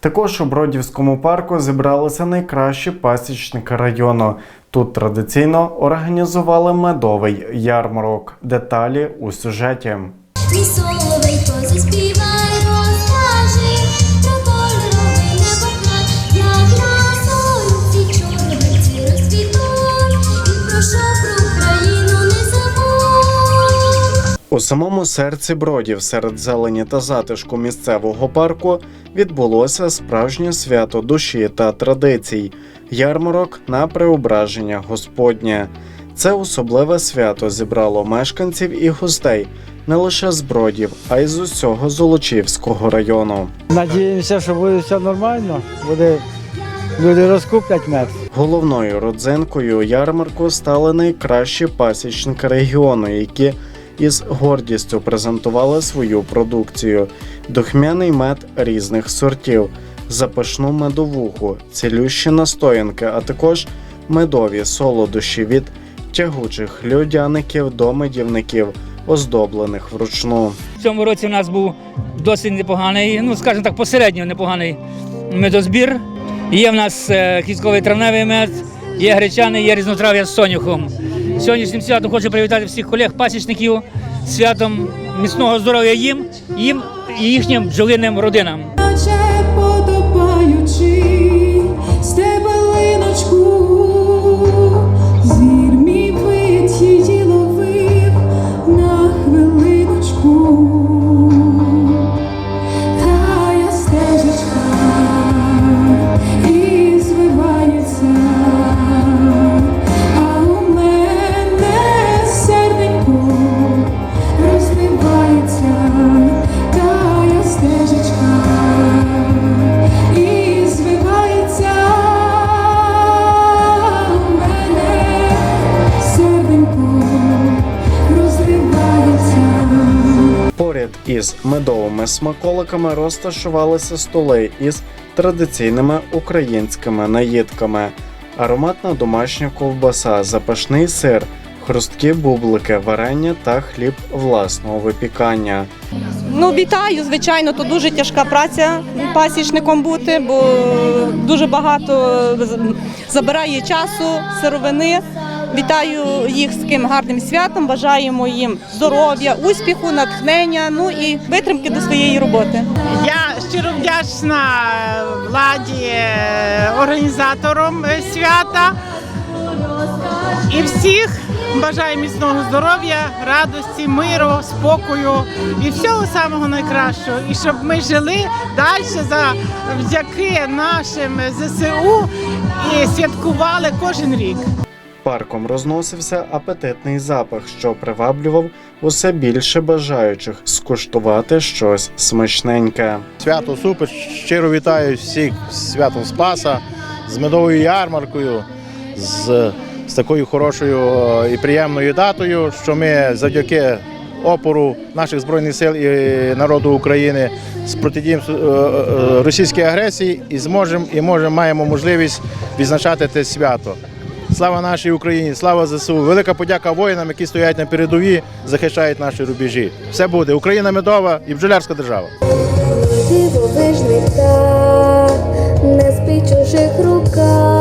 Також у Бродівському парку зібралися найкращі пасічники району. Тут традиційно організували медовий ярмарок. Деталі у сюжеті. Як У самому серці бродів, серед зелені та затишку місцевого парку, відбулося справжнє свято душі та традицій ярмарок на преображення Господнє. Це особливе свято зібрало мешканців і гостей не лише з бродів, а й з усього Золочівського району. Надіємося, що буде все нормально, буде люди розкуплять мед. Головною родзинкою ярмарку стали найкращі пасічники регіону, які із гордістю презентували свою продукцію: духмяний мед різних сортів, запашну медовуху, цілющі настоянки, а також медові солодощі від тягучих льодяників до медівників, оздоблених вручну. В цьому році у нас був досить непоганий, ну скажімо так, посередньо непоганий медозбір. Є в нас е, кістковий травневий мед, є гречани, є різнотрав'я з соняхом. Сьогоднішнім святом хочу привітати всіх колег пасічників святом міцного здоров'я їм, їм і їхнім бджолиним родинам. Із медовими смаколиками розташувалися столи із традиційними українськими наїдками, ароматна домашня ковбаса, запашний сир, хрусткі бублики, варення та хліб власного випікання. Ну, вітаю, звичайно, то дуже тяжка праця пасічником бути, бо дуже багато забирає часу, сировини. Вітаю їх з таким гарним святом, бажаємо їм здоров'я, успіху, натхнення, ну і витримки до своєї роботи. Я щиро вдячна владі, е, організаторам е, свята і всіх бажаю міцного здоров'я, радості, миру, спокою і всього самого найкращого. І щоб ми жили далі завдяки нашим ЗСУ і святкували кожен рік. Парком розносився апетитний запах, що приваблював усе більше бажаючих скуштувати щось смачненьке. Свято супер. Щиро вітаю всіх з святом Спаса, з медовою ярмаркою, з, з такою хорошою е, і приємною датою, що ми завдяки опору наших збройних сил і народу України протидіємо е, е, російській агресії і зможемо і можемо маємо можливість відзначати це свято. Слава нашій Україні, слава ЗСУ! Велика подяка воїнам, які стоять на передовій, захищають наші рубежі. Все буде Україна медова і бджолярська держава. Дивовижний птах, не спить чужих руках,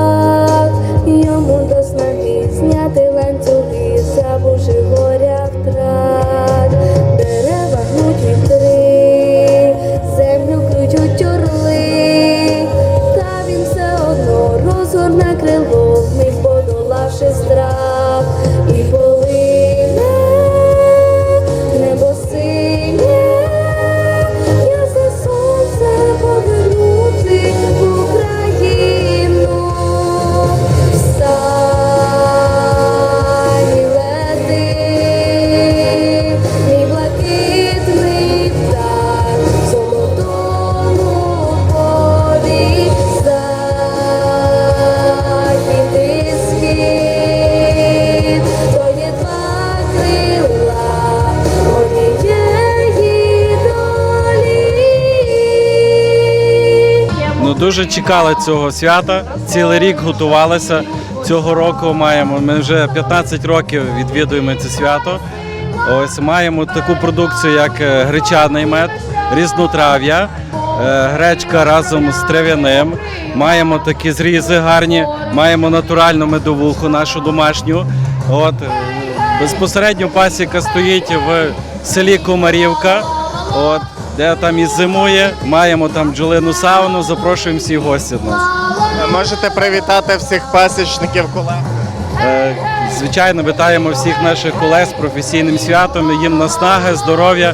дуже чекали цього свята. Цілий рік готувалися. Цього року маємо. Ми вже 15 років відвідуємо це свято. Ось маємо таку продукцію, як е, гречаний мед, різнотрав'я, е, гречка разом з трав'яним. Маємо такі зрізи гарні, маємо натуральну медовуху, нашу домашню. От, е, безпосередньо пасіка стоїть в селі Комарівка. От, де там і зимує, маємо там бджолину сауну, запрошуємо всіх гостей до нас. Можете привітати всіх пасічників колег. Звичайно, вітаємо всіх наших колег з професійним святом, їм наснаги, здоров'я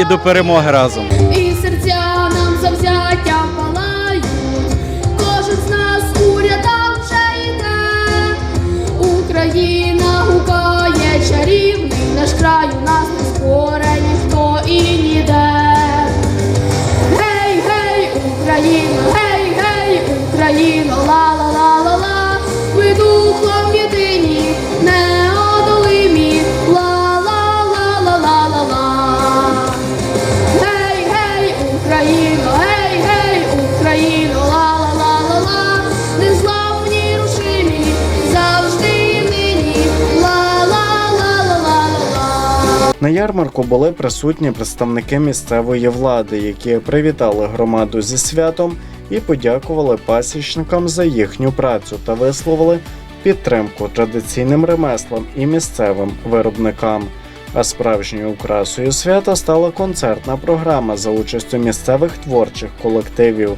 і до перемоги разом. І серця нам завзяття палають, кожен з нас у рядах вже йде. Україна гукає чарівний, наш край у нас не споре Україно, ла-ла-ла-ла-ла, ви духом єдині, неодолимі, ла-ла-ла-ла-ла-ла-ла. Гей, гей, Україно, гей, гей, Україно, ла-ла-ла-ла-ла, незламні рушимі, завжди і нині, ла-ла-ла-ла-ла-ла. На ярмарку були присутні представники місцевої влади, які привітали громаду зі святом і подякували пасічникам за їхню працю та висловили підтримку традиційним ремеслам і місцевим виробникам. А справжньою красою свята стала концертна програма за участю місцевих творчих колективів.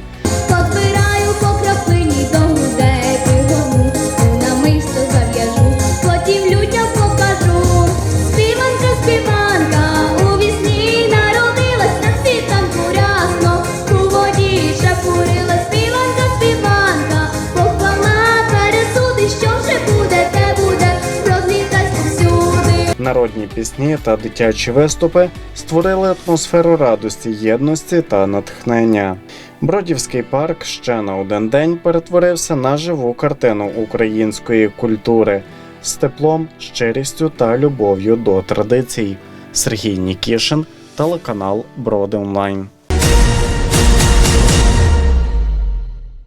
Народні пісні та дитячі виступи створили атмосферу радості, єдності та натхнення. Бродівський парк ще на один день перетворився на живу картину української культури з теплом, щирістю та любов'ю до традицій. Сергій Нікішин, телеканал Броди Онлайн.